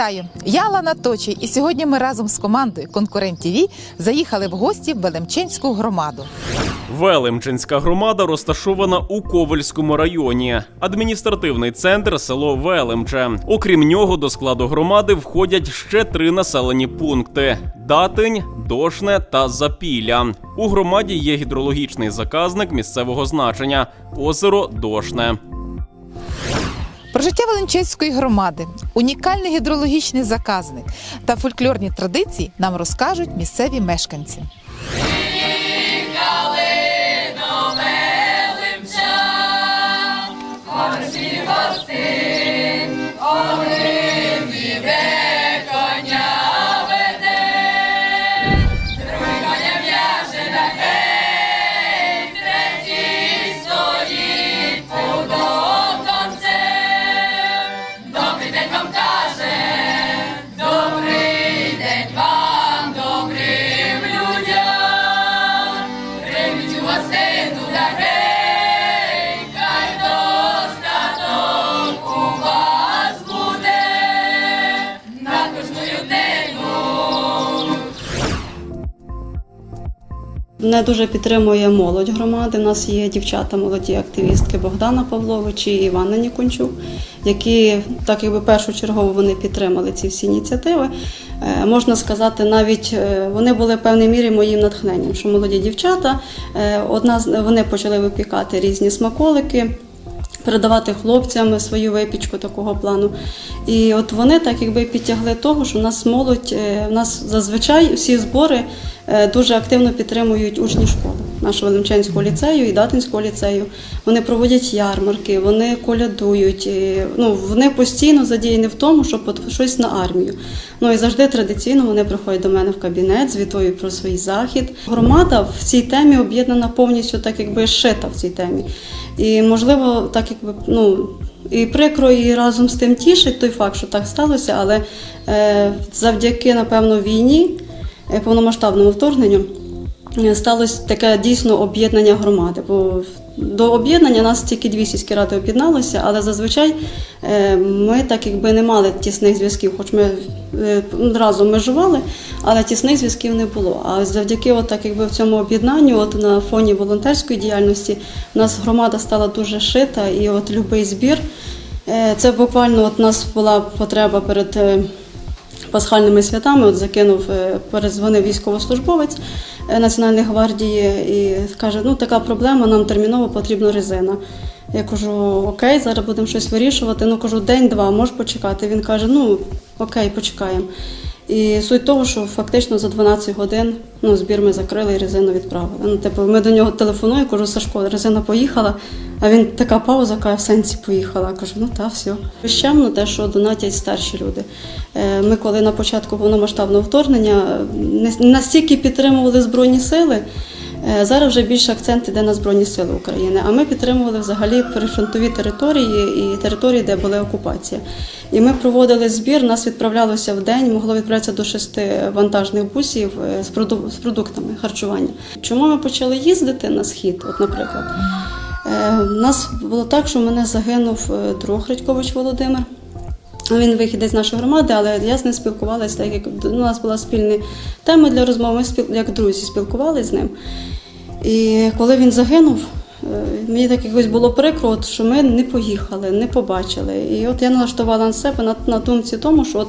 Вітаю! Я Лана Точі, і сьогодні ми разом з командою Конкурент ТВ заїхали в гості в Белемчинську громаду. Велимчинська громада розташована у Ковельському районі. Адміністративний центр село Велимче. Окрім нього, до складу громади входять ще три населені пункти: Датинь, Дошне та Запілля. У громаді є гідрологічний заказник місцевого значення озеро Дошне. Про життя Веленчинської громади, унікальний гідрологічний заказник та фольклорні традиції нам розкажуть місцеві мешканці. Калино день Мене дуже підтримує молодь громади. У нас є дівчата, молоді активістки Богдана Павлович і Івана Нікончук, які так якби першочергово вони підтримали ці всі ініціативи. Е, Можна сказати, навіть е, вони були в певній мірі моїм натхненням, що молоді дівчата е, одна вони почали випікати різні смаколики. Передавати хлопцям свою випічку такого плану. І от вони так якби підтягли того, що в нас молодь, е, в нас зазвичай всі збори е, дуже активно підтримують учні школи нашого Велимчанського ліцею і Датинського ліцею. Вони проводять ярмарки, вони колядують. і, Ну, вони постійно задіяні в тому, щоб щось на армію. Ну і завжди традиційно вони приходять до мене в кабінет, звітують про свій захід. Громада в цій темі об'єднана повністю, так якби шита в цій темі. І можливо, так якби ну. І прикро, і разом з тим тішить той факт, що так сталося, але е, завдяки, напевно, війні, е, повномасштабному вторгненню, сталося таке дійсно об'єднання громади. Бо до об'єднання нас тільки дві сільські ради об'єдналися, але зазвичай е, ми так якби не мали тісних зв'язків, хоч ми е, разом межували, але тісних зв'язків не було. А завдяки от так якби в цьому об'єднанню, от на фоні волонтерської діяльності, у нас громада стала дуже шита, і от любий збір. е, Це буквально от у нас була потреба перед е, пасхальними святами. От закинув, е, перезвонив військовослужбовець е, Національної гвардії і каже: ну така проблема, нам терміново потрібна резина. Я кажу, окей, зараз будемо щось вирішувати. Ну кажу, день-два, можеш почекати. Він каже, ну окей, почекаємо. І суть того, що фактично за 12 годин ну, збір ми закрили і резину відправили. Ну, типу, ми до нього телефонуємо, кажу, Сашко, резина поїхала. А він така пауза, каже, в сенсі поїхала. Я кажу, ну та все. Щемно те, що донатять старші люди. Е, Ми, коли на початку повномасштабного вторгнення не настільки підтримували Збройні сили. Е, Зараз вже більше акцент іде на Збройні Сили України, а ми підтримували взагалі прифронтові території і території, де була окупація. І ми проводили збір, нас відправлялося в день, могло відправлятися до шести вантажних бусів е, з продуктами харчування. Чому ми почали їздити на схід? От, наприклад, Е, у нас було так, що в мене загинув е, друг Редькович Володимир. Він вихідець з нашої громади, але я з ним спілкувалася, так як у нас була спільна тема для розмови, ми спіл- як друзі спілкувалися з ним. І коли він загинув, е, мені так якось було прикро, от, що ми не поїхали, не побачили. І от я налаштувала на себе на, на думці тому, що от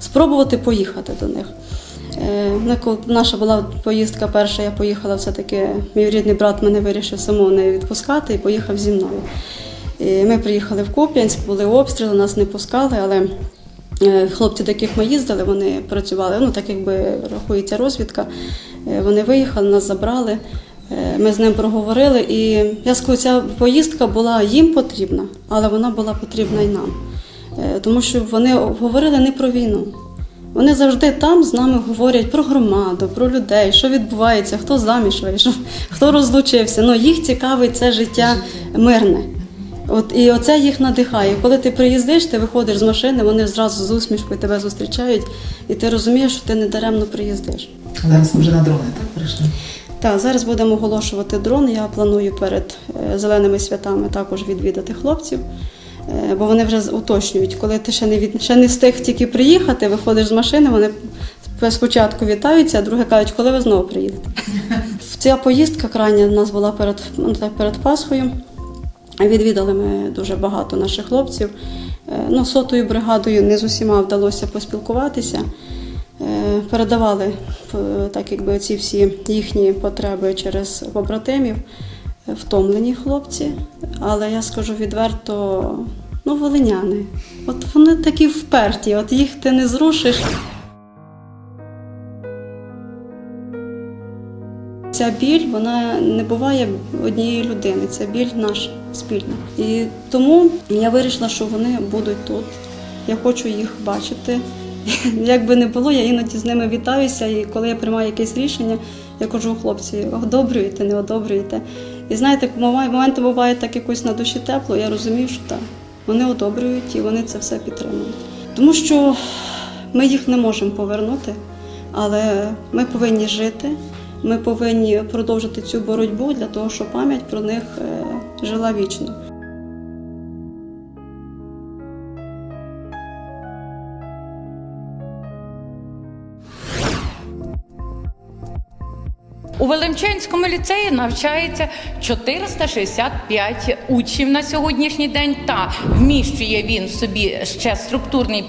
спробувати поїхати до них. Е, ну, Наша була поїздка перша, я поїхала все-таки, мій рідний брат мене вирішив самого не відпускати і поїхав зі мною. Ми приїхали в Куп'янськ, були обстріли, нас не пускали, але е, хлопці, до яких ми їздили, вони працювали, ну так якби рахується розвідка. Е, Вони виїхали, нас забрали. Е, Ми з ним проговорили, і я скажу, ця поїздка була їм потрібна, але вона була потрібна і нам. Тому що вони говорили не про війну. Вони завжди там з нами говорять про громаду, про людей, що відбувається, хто заміж вийшов, хто розлучився. Ну, їх цікавить це життя мирне. От і оце їх надихає. Коли ти приїздиш, ти виходиш з машини, вони зразу з усмішкою тебе зустрічають, і ти розумієш, що ти не даремно приїздиш. Зараз ми вже на дрони, так перейшли? Так, зараз будемо оголошувати дрон. Я планую перед е, зеленими святами також відвідати хлопців. Е, Бо вони вже уточнюють, коли ти ще не від ще не встиг тільки приїхати, виходиш з машини, вони спочатку вітаються, а друге кажуть, коли ви знову приїдете. Ця поїздка крайня в нас була перед, ну, перед Пасхою. Відвідали ми дуже багато наших хлопців. Е, Ну, сотою бригадою не з усіма вдалося поспілкуватися. Е, Передавали е, так, якби ці всі їхні потреби через побратимів. Втомлені хлопці, але я скажу відверто, ну, волиняни. От вони такі вперті, от їх ти не зрушиш. Ця біль вона не буває однієї людини, це біль наша спільна. І тому я вирішила, що вони будуть тут. Я хочу їх бачити. Як би не було, я іноді з ними вітаюся, і коли я приймаю якесь рішення, я кажу, хлопці, одобрюєте, не одобрюєте. І знаєте, моменти буває так якось на душі тепло, я розумію, що так. Вони одобрюють і вони це все підтримують. Тому що ми їх не можемо повернути, але ми повинні жити. Ми повинні продовжити цю боротьбу для того, щоб пам'ять про них е, жила вічно. У Велимчанському ліцеї навчається 465 учнів на сьогоднішній день. Та вміщує він собі ще структурний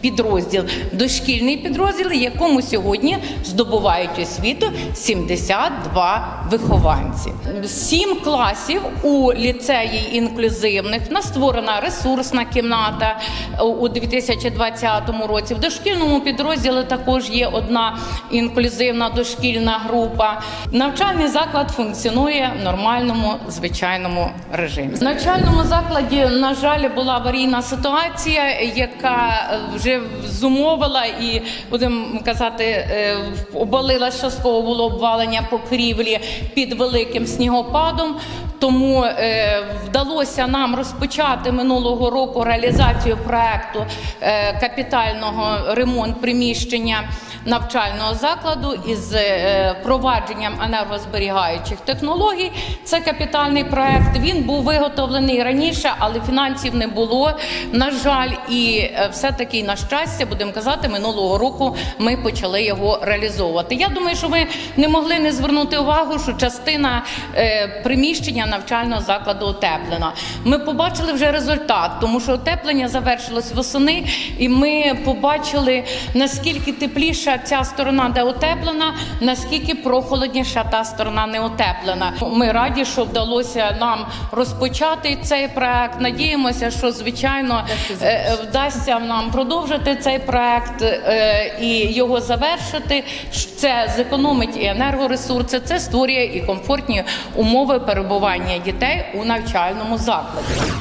підрозділ, дошкільний підрозділ, якому сьогодні здобувають освіту 72 вихованці. Сім класів у ліцеї інклюзивних. В нас створена ресурсна кімната у 2020 році. В дошкільному підрозділі також є одна інклюзивна дошкільна група. Навчальний заклад функціонує в нормальному звичайному режимі. В навчальному закладі, на жаль, була аварійна ситуація, яка е, вже зумовила і будемо казати, е, обвалила частково було обвалення покрівлі під великим снігопадом. Тому е, вдалося нам розпочати минулого року реалізацію проекту е, капітального ремонт приміщення навчального закладу із е, впровадженням енергозберігаючих технологій. Це капітальний проект. Він був виготовлений раніше, але фінансів не було. На жаль, і е, все-таки на щастя, будемо казати, минулого року ми почали його реалізовувати. Я думаю, що ви не могли не звернути увагу, що частина е, приміщення навчального закладу утеплена. Ми побачили вже результат, тому що утеплення завершилось восени, і ми побачили наскільки тепліша ця сторона, де утеплена, наскільки прохолодніша та сторона не утеплена. Ми раді, що вдалося нам розпочати цей проект. Надіємося, що звичайно е, вдасться нам продовжити цей проект е, і його завершити. Це зекономить і енергоресурси, це створює і комфортні умови перебування дітей у навчальному закладі.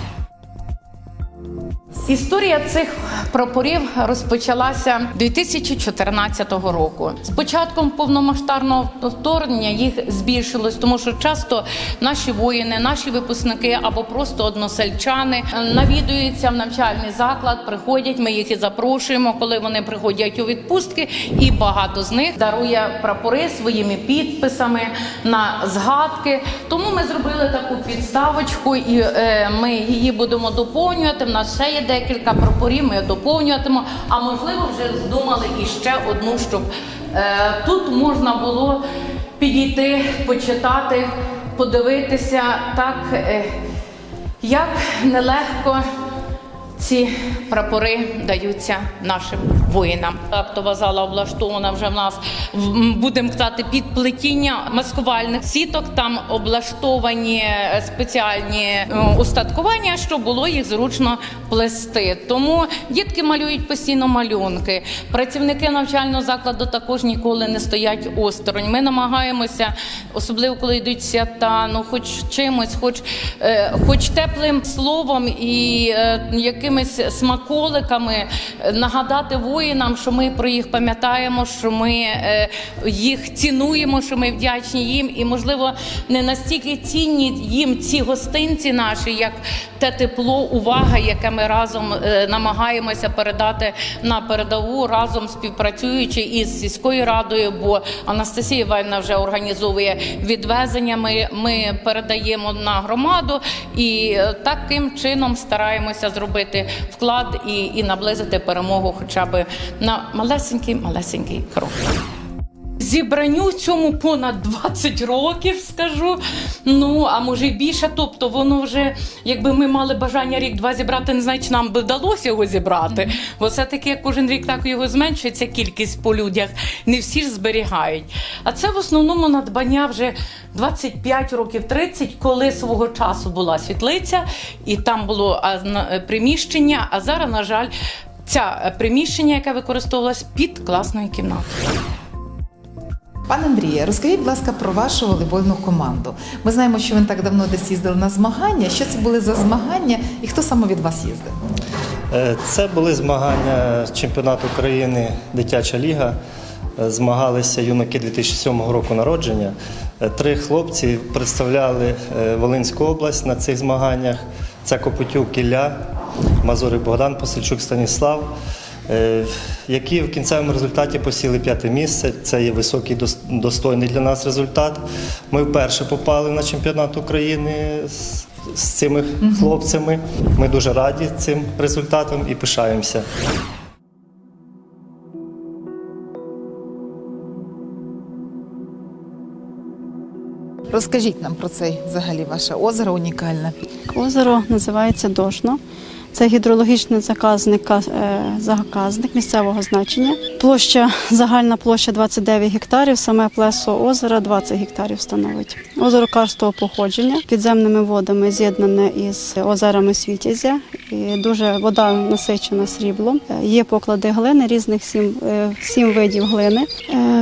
Історія цих прапорів розпочалася 2014 року. З початком повномасштабного вторгнення їх збільшилось, тому що часто наші воїни, наші випускники або просто односельчани навідуються в навчальний заклад, приходять. Ми їх і запрошуємо, коли вони приходять у відпустки, і багато з них дарує прапори своїми підписами на згадки. Тому ми зробили таку підставочку, і е, ми її будемо доповнювати. В нас ще є декілька прапорів. Ми доповнюватимемо. А можливо, вже здумали і ще одну, щоб е, тут можна було підійти, почитати, подивитися так, е, як нелегко ці прапори даються нашим воїнам. Актова зала облаштована вже в нас будемо казати під плетіння маскувальних сіток. Там облаштовані е, спеціальні е, устаткування, щоб було їх зручно плести. Тому дітки малюють постійно малюнки. Працівники навчального закладу також ніколи не стоять осторонь. Ми намагаємося, особливо коли йдуть свята, ну хоч чимось, хоч, е, хоч теплим словом і якимись смаколиками нагадати воїнам, воїнам, що ми про їх пам'ятаємо, що ми е, їх цінуємо, що ми вдячні їм, і можливо не настільки цінні їм ці гостинці наші, як те тепло, увага, яке ми разом е, намагаємося передати на передову, разом співпрацюючи із сільською радою. Бо Анастасія Іванівна вже організовує відвезення. Ми, ми передаємо на громаду і е, таким чином стараємося зробити вклад і, і наблизити перемогу, хоча б на малесенький малесенький крок. Зібранню цьому понад 20 років, скажу. Ну а може й більше. Тобто, воно вже, якби ми мали бажання рік-два зібрати, не знаю, чи нам би вдалося його зібрати. Бо все-таки кожен рік так його зменшується кількість по людях. Не всі ж зберігають. А це в основному надбання вже 25 років 30, коли свого часу була світлиця, і там було приміщення. А зараз, на жаль, ця е, приміщення, яке використовувалось під класною кімнатою. Пане Андріє, розкажіть, будь ласка, про вашу волейбольну команду. Ми знаємо, що ви так давно десь їздили на змагання. Що це були за змагання і хто саме від вас їздив? Е, Це були змагання чемпіонату України Дитяча ліга. Е, Змагалися юнаки 2007 року народження. Три хлопці представляли Волинську область на цих змаганнях. Це Копотюк Ілля, Мазурик Богдан, Посильчук Станіслав, е, які в кінцевому результаті посіли п'яте місце. Це є високий достойний для нас результат. Ми вперше попали на чемпіонат України з, з цими хлопцями. Ми дуже раді цим результатом і пишаємося. Розкажіть нам про це взагалі ваше озеро унікальне. Озеро називається Дошно. Це гідрологічний заказник, е, заказник місцевого значення. Площа, загальна площа 29 гектарів, саме плесо озера 20 гектарів становить. Озеро карстового походження підземними водами з'єднане із озерами Світязя. І дуже вода насичена сріблом. Е, Є поклади глини різних сім, е, сім видів глини.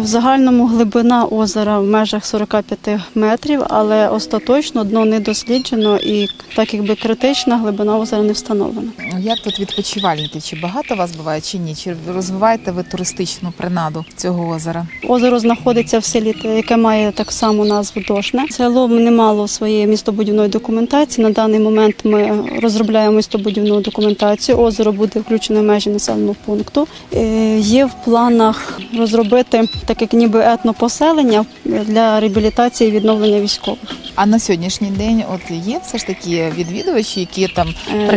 В загальному глибина озера в межах 45 метрів, але остаточно дно не досліджено і так якби критична глибина озера не встановлена. Як тут відпочивальники? Чи багато вас буває, чи ні? Чи розвиваєте ви туристичну принаду цього озера? Озеро знаходиться в селі, яке має так само назву Дошне. Село не мало своєї містобудівної документації. На даний момент ми розробляємо містобудівну документацію. Озеро буде включене в межі населеного пункту. Е, Є в планах розробити так як ніби етнопоселення для реабілітації і відновлення військових. А на сьогоднішній день от є все ж таки відвідувачі, які там Е.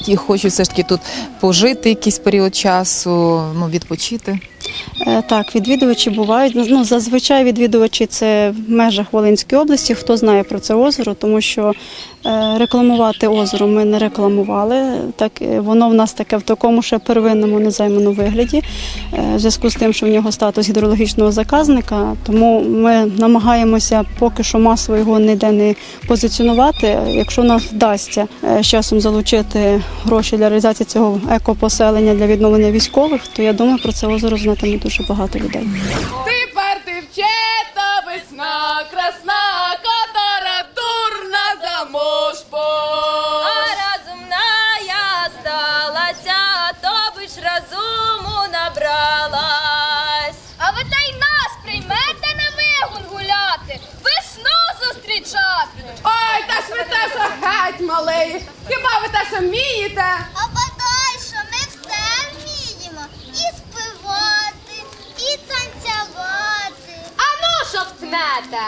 приїжджають і хочуть все ж таки тут пожити якийсь період часу, ну відпочити. Е, Так, відвідувачі бувають. Ну, зазвичай відвідувачі це в межах Волинської області. Хто знає про це озеро, тому що рекламувати озеро ми не рекламували. Так е, воно в нас таке в такому ще первинному незайманому вигляді. е, В зв'язку з тим, що в нього статус гідрологічного заказника, тому ми намагаємося поки що масово його ніде не позиціонувати. Якщо нам вдасться е, з часом залучити гроші для реалізації цього екопоселення для відновлення військових, то я думаю, про це озеро знатиме дуже багато людей. Малий. Хіба ви те, що вмієте? А бодай, що ми все вміємо і співати, і танцювати. А ну, що втнете?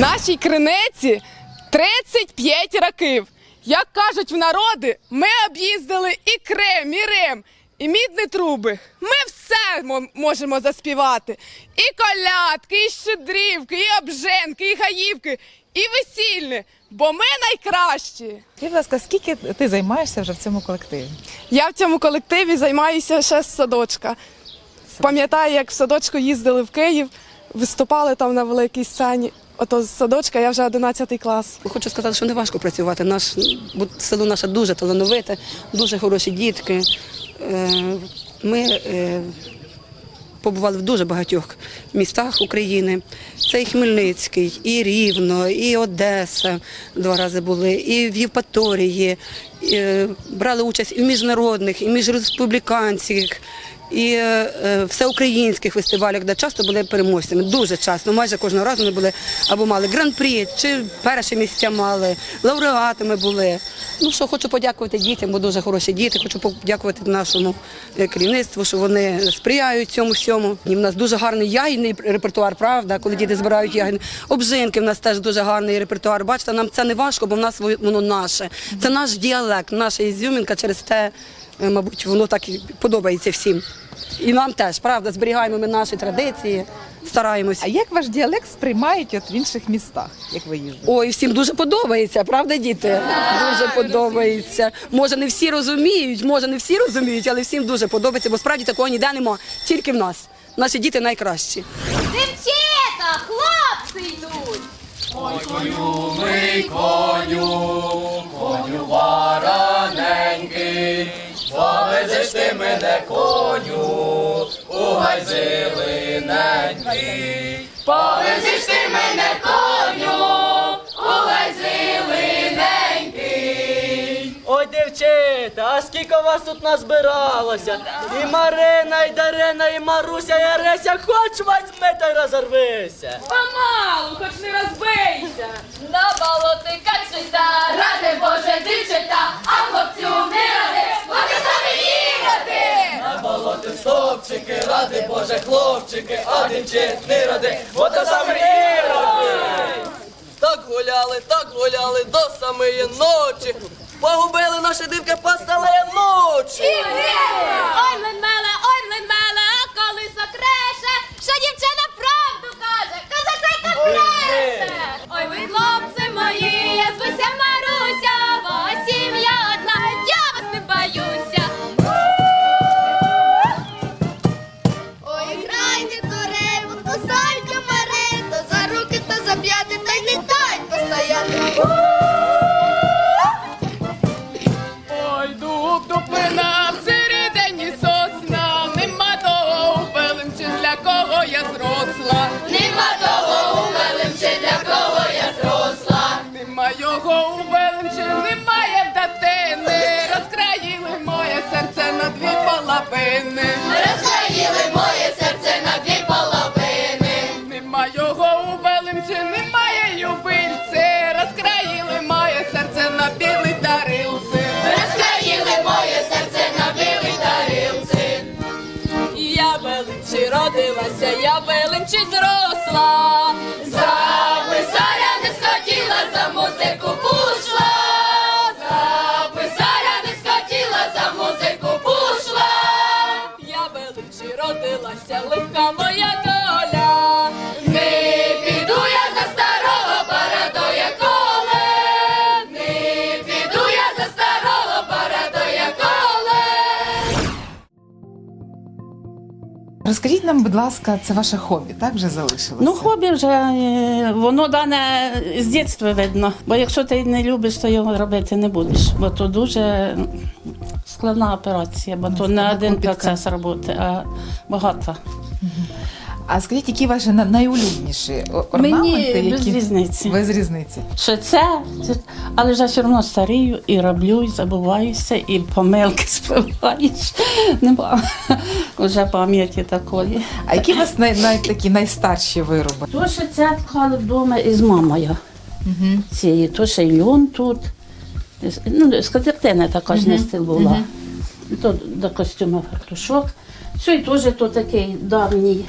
Нашій криниці 35 років. Як кажуть в народи, ми об'їздили і Крим, і Рим. і мідні труби. Ми все можемо заспівати. І колядки, і щедрівки, і обженки, і гаївки, і весільні. Бо ми найкращі. Скажіть, будь ласка, скільки ти займаєшся вже в цьому колективі? Я в цьому колективі займаюся ще з садочка. Пам'ятаю, як в садочку їздили в Київ, виступали там на великій сцені. Ото з садочка я вже 11 клас. Хочу сказати, що не важко працювати. Наш село наше дуже талановите, дуже хороші дітки. Е, Ми е, побували в дуже багатьох містах України. Це і Хмельницький, і Рівно, і Одеса два рази були, і в Євпаторії. Е, Брали участь і в міжнародних, і міжреспубліканських. І е, е, всеукраїнських фестивалях, де часто були переможцями, дуже часто, майже кожного разу ми були або мали гран-прі, чи перші місця мали, лауреатами були. Ну що хочу подякувати дітям, бо дуже хороші діти. Хочу подякувати нашому е, керівництву, що вони сприяють цьому всьому. І в нас дуже гарний ягідний репертуар, правда, коли діти збирають ягідні. Обжинки в нас теж дуже гарний репертуар. Бачите, нам це не важко, бо в нас воно наше. Це наш діалект, наша ізюмінка через те. Мабуть, воно так і подобається всім. І нам теж, правда, зберігаємо ми наші традиції, стараємось. А як ваш діалект сприймають от в інших містах, як ви їздите? Ой, всім дуже подобається, правда, діти? Дуже подобається. Може, не всі розуміють, може, не всі розуміють, але всім дуже подобається, бо справді такого ніде нема, тільки в нас. Наші діти найкращі. Дівчата, хлопці йдуть. Ой, дівчата, а скільки вас тут назбиралося? І Марина, і Дарина, і Маруся, і Ареся, хоч возьми та й розорвися. Помалу, хоч не розбийся. На болоти качета, ради Боже, дівчата, а хлопцю не ради, вони самі їхати. На болоти стопчики, ради Боже, хлопчики, а не ради, бо то саме іроди. Так гуляли, так гуляли до самої ночі. Погубили наші дівки, постали ночі. Ой, млин меле, ой, млин а колесо креше, що дівчина правду каже, козачайка бреше. Розкажіть нам, будь ласка, це ваше хобі, так вже залишилося? Ну, хобі вже е, воно дане з дитинства видно. Бо якщо ти не любиш, то його робити не будеш. Бо то дуже складна операція, бо то не один процес роботи, а багато. А скажіть, які ваші на- найулюбленіші о- орнаменти? Мені без різниці. Без різниці. Що це, це, але вже все одно старію і роблю, і забуваюся, і помилки спливаєш. Нема вже пам'яті такої. А які у вас най, най, такі найстарші вироби? То, що це ткали вдома із мамою. Угу. цієї, то ще й льон тут. Ну, скатертина така ж не стиль була. То до костюма фартушок. Це теж то такий давній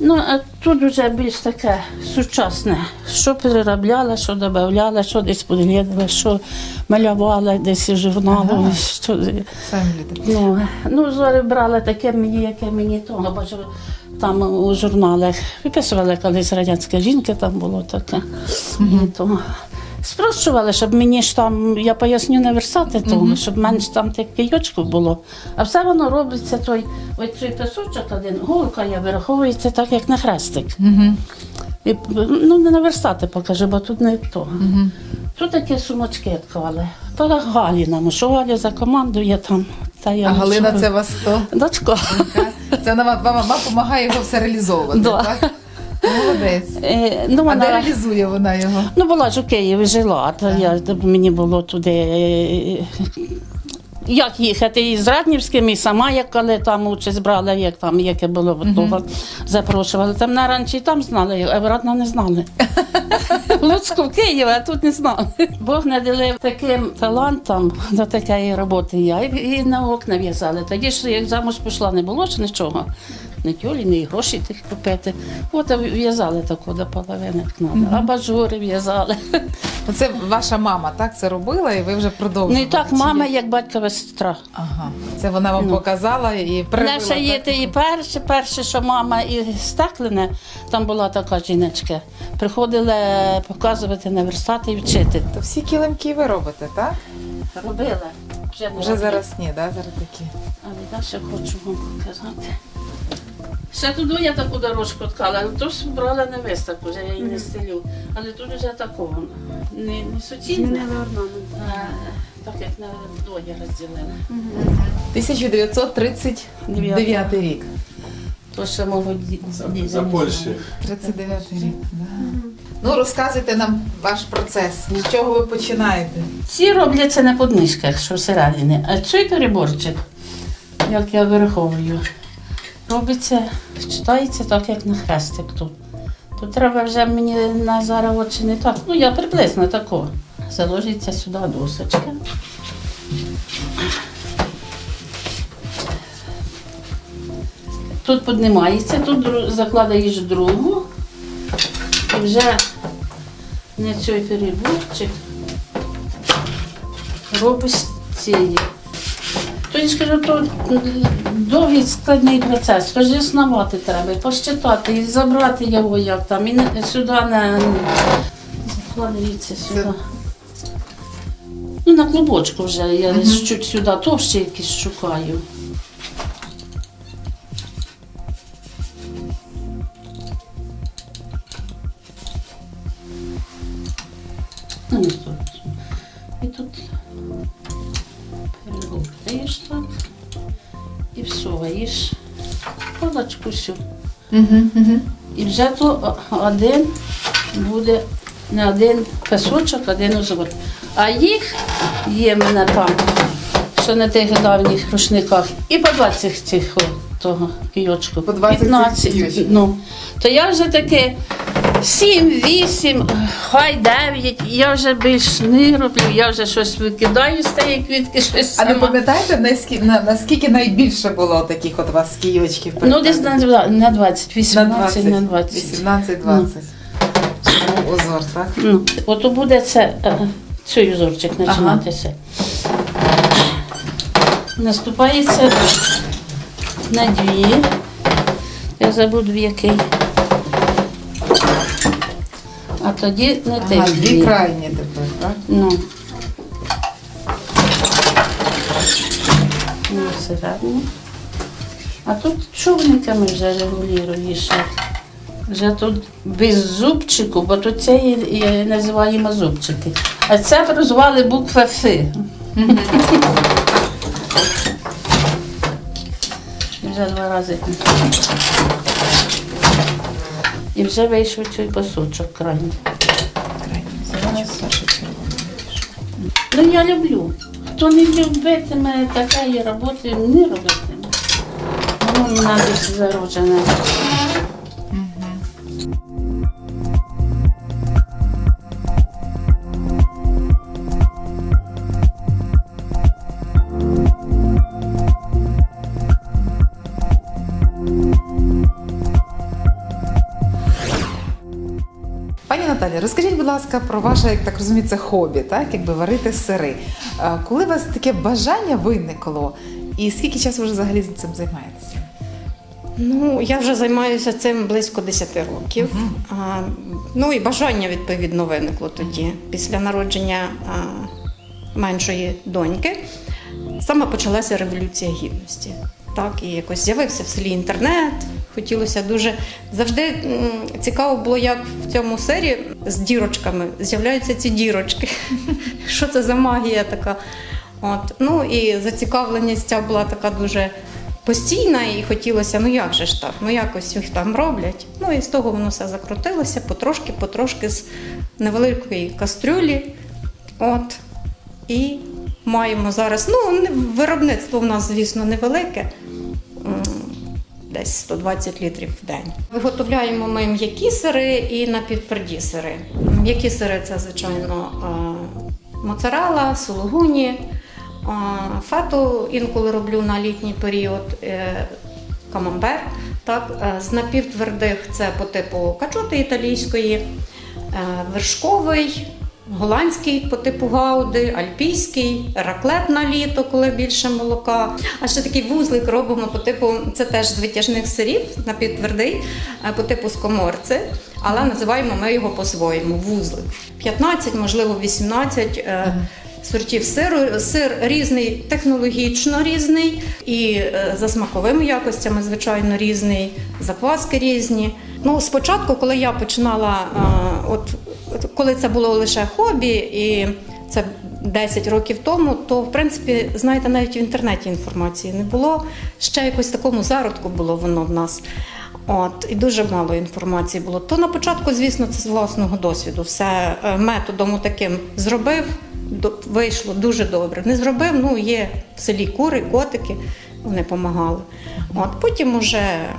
Ну, а тут вже більш таке сучасне. Що переробляла, що додавала, що десь поглядала, що малювала десь журналом. Ага. Що... Самі люди. Ну, ну, зараз брала таке мені, яке мені того, бачу, там у журналах виписували колись радянська жінка, там було таке. І то. Спрощували, щоб мені ж там, я поясню, не версати того, щоб менш там тих кийочків було. А все воно робиться, той, ось цей пісочок один, голка я вираховується так, як на хрестик. І, ну, не наверстати покажу, бо тут не то. Тут такі сумочки ткали. То Галі нам, що Галя за командує там. Та я А Галина, це вас хто? Дочка. Це вона вам, вам допомагає його все реалізовувати, Да. так? Молодець. Е, ну, А вона... де реалізує вона його? Ну, була ж у Києві жила, то я, мені було туди. е, Як їхати і з Раднівським, і сама, як коли там участь брала, як там, яке було mm того, запрошували. Там на раніше і там знали, а в Радна не знали. В Луцьку, в Києві, а тут не знали. Бог наділив таким талантом до такої роботи я. І, і на окна в'язали. Тоді ж, як замуж пішла, не було ж нічого. Не тюлі, ні гроші тих купити. От в'язали таку до половини. Mm Абажури в'язали. Оце ваша мама так це робила, і ви вже Ну і так, мама як? як батькова сестра. Ага. Це вона вам Ну. показала і. Наша є те і перше, перше, що мама і стеклене, там була така жіночка. Приходила показувати на верстати і вчити. То всі килимки ви робите, так? Робила. Вже, Вже зараз ні, да? зараз такі. Але далі хочу вам показати. Ще туди я таку дорожку ткала, але то ж брала на виставку, вже я її не стелю. Але тут вже такого не, не суцільне, а так як на двоє розділили. 1939 рік. То ще мого ді- ді- За Польщі. 39 рік. Да. Ну, розказуйте нам ваш процес. З чого ви починаєте? Ці робляться на поднижках, що всередині. А цей переборчик, як я вираховую, робиться, читається так, як на хрестик тут. Тут треба вже мені на зараз очі не так. Ну, я приблизно тако. Заложиться сюди досочка. Тут піднімається, тут закладаєш другу. І вже на цей переборчик робиш цієї. То я скажу, то довгий складний процес. Тож існувати треба, і посчитати, і забрати його як там, і не- сюди не закладається сюди. Ну, на клубочку вже я чуть сюди товще якісь шукаю. Ну, не всуваєш паличку сюди. І вже то один буде не один песочок, один узор. А їх є в мене там, що на тих давніх рушниках, і по 20 цих того кійочку. По 20 цих кійочок. Ну, то я вже таке 7, 8, хай 9, я вже більш не роблю, я вже щось викидаю з тієї квітки, щось А не пам'ятаєте, наскільки, на, наскільки найбільше було таких от у вас кійочків? Ну, десь на, два- на 20, 18 на 20. 18-20. Ну, Узор, так? Ну, от буде це, е, цей узорчик починатися. Наступається на дві. Я забуду в який. А тоді на Ага, теж дві дві. крайні тепер, так? Ну. Ну, всередині. А тут човниками вже регулюєш. Вже тут без зубчику, бо тут це і називаємо зубчики. А це прозвали буква Ф. Вже два рази. І вже вийшов цей пасочок крайній. Ну я люблю. Хто не любитиме такої роботи, не робитиме. Воно в нас зароджене. Наталя, розкажіть, будь ласка, про ваше, як так розумію, це хобі, так? Якби варити сири. Е, Коли у вас таке бажання виникло, і скільки часу ви вже взагалі цим займаєтеся? Ну, я вже займаюся цим близько 10 років. А, ну і бажання відповідно виникло тоді, після народження а, меншої доньки. Саме почалася революція гідності. Так, і якось з'явився в селі інтернет. Хотілося дуже завжди цікаво було, як в цьому сері з дірочками з'являються ці дірочки. Що це за магія така? От. Ну і зацікавленість ця була така дуже постійна, і хотілося, ну як же ж так, ну якось їх там роблять. Ну і з того воно все закрутилося, потрошки, потрошки з невеликої кастрюлі. От. І маємо зараз. Ну, виробництво в нас, звісно, невелике. Десь 120 літрів в день. Виготовляємо ми м'які сири і напівтверді сири. М'які сири це, звичайно, е, моцарелла, сулугуні, е, фету інколи роблю на літній період, е, камамбер. Так, з напівтвердих це по типу качоти італійської, вершковий, голландський по типу гауди, альпійський, раклет на літо, коли більше молока. А ще такий вузлик робимо по типу, це теж з витяжних сирів, напівтвердий, е, по типу скоморци, але називаємо ми його по-своєму вузлик. 15, можливо, 18 е, сортів сиру. Сир різний, технологічно різний, і е, за смаковими якостями, звичайно, різний, закваски різні. Ну, спочатку, коли я починала, е, от коли це було лише хобі, і це 10 років тому, то в принципі, знаєте, навіть в інтернеті інформації не було. Ще якось такому зародку було воно в нас. От, і дуже мало інформації було. То на початку, звісно, це з власного досвіду. Все е, методом таким зробив, вийшло дуже добре. Не зробив, ну є в селі кури, котики, вони допомагали. От, потім вже е,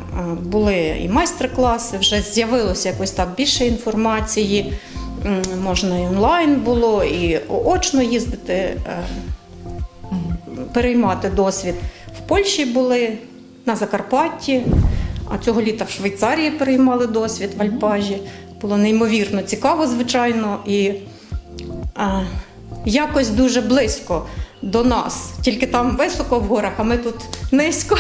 були і майстер-класи, вже з'явилося якось так більше інформації. Можна і онлайн було, і очно їздити, е, переймати досвід. В Польщі були, на Закарпатті, а цього літа в Швейцарії переймали досвід в Альпажі. Було неймовірно цікаво, звичайно, і а, якось дуже близько до нас. Тільки там високо в горах, а ми тут низько.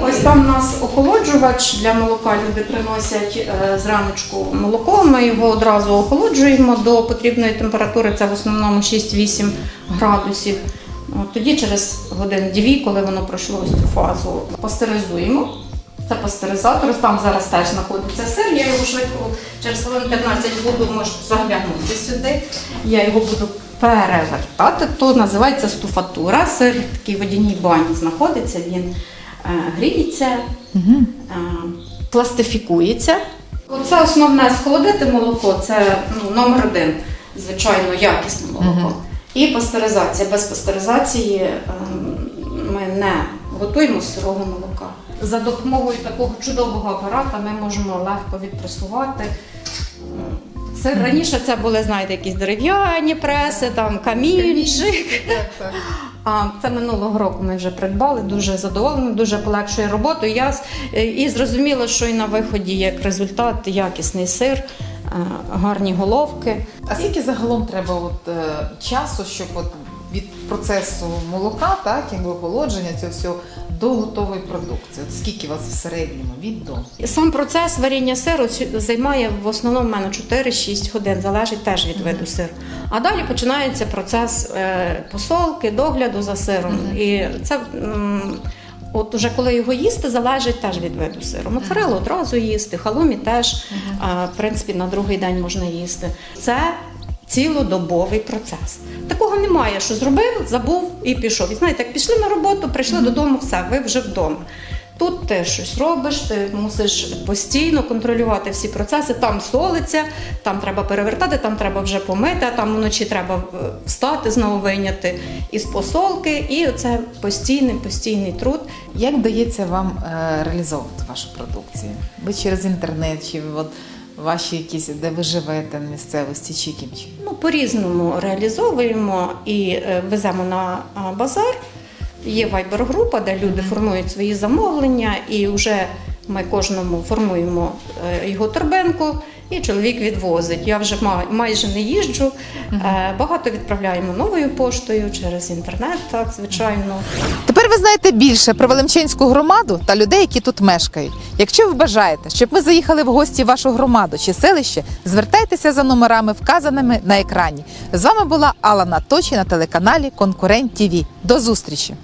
Ось там у нас охолоджувач для молока. Люди приносять е, зраночку молоко. Ми його одразу охолоджуємо до потрібної температури. Це в основному 6-8 градусів. Тоді через годин-дві, коли воно пройшло ось цю фазу, пастеризуємо. Це пастеризатор. Там зараз теж знаходиться сир. Я його швидко через хвилин 15 буду можете заглянути сюди. Я його буду перевертати. То називається стуфатура. Сир в такій водяній бані знаходиться. Він е, гріється, е, пластифікується. Оце основне схолодити молоко. Це ну, номер один, звичайно, якісне молоко. І пастеризація. Без пастеризації е, ми не готуємо сирого молока. За допомогою такого чудового апарата ми можемо легко відпресувати. Сир раніше це були, знаєте, якісь дерев'яні преси, там камінчик. А це минулого року ми вже придбали, дуже задоволені, дуже полегшує роботу. Я і зрозуміла, що і на виході як результат якісний сир, е, гарні головки. А скільки загалом треба от, е, часу, щоб от від процесу молока, так, якби охолодження цього всього до готової продукції? От скільки у вас в середньому від до? Сам процес варіння сиру займає в основному в мене 4-6 годин, залежить теж від виду сиру. А далі починається процес е, посолки, догляду за сиром. І це от уже коли його їсти, залежить теж від виду сиру. Моцарелу одразу їсти, халумі теж, в принципі, на другий день можна їсти. Це цілодобовий процес. Такого немає, що зробив, забув і пішов. І знаєте, як пішли на роботу, прийшли додому, все, ви вже вдома. Тут ти щось робиш, ти мусиш постійно контролювати всі процеси. Там солиться, там треба перевертати, там треба вже помити, а там вночі треба е, встати, знову вийняти із посолки. І це постійний, постійний труд. Як вдається вам е, реалізовувати вашу продукцію? Ви через інтернет, чи от ваші якісь, де ви живете на місцевості, чином? Ну, по-різному реалізовуємо і е, веземо на базар. Є вайбер-група, де люди формують свої замовлення, і вже ми кожному формуємо е, його торбинку, і чоловік відвозить. Я вже ма- майже не їжджу. Е, Багато відправляємо новою поштою через інтернет, так звичайно. Тепер ви знаєте більше про Велимченську громаду та людей, які тут мешкають. Якщо ви бажаєте, щоб ми заїхали в гості в вашу громаду чи селище, звертайтеся за номерами, вказаними на екрані. З вами була Алла Наточі на телеканалі Конкурент ТІВІ. До зустрічі!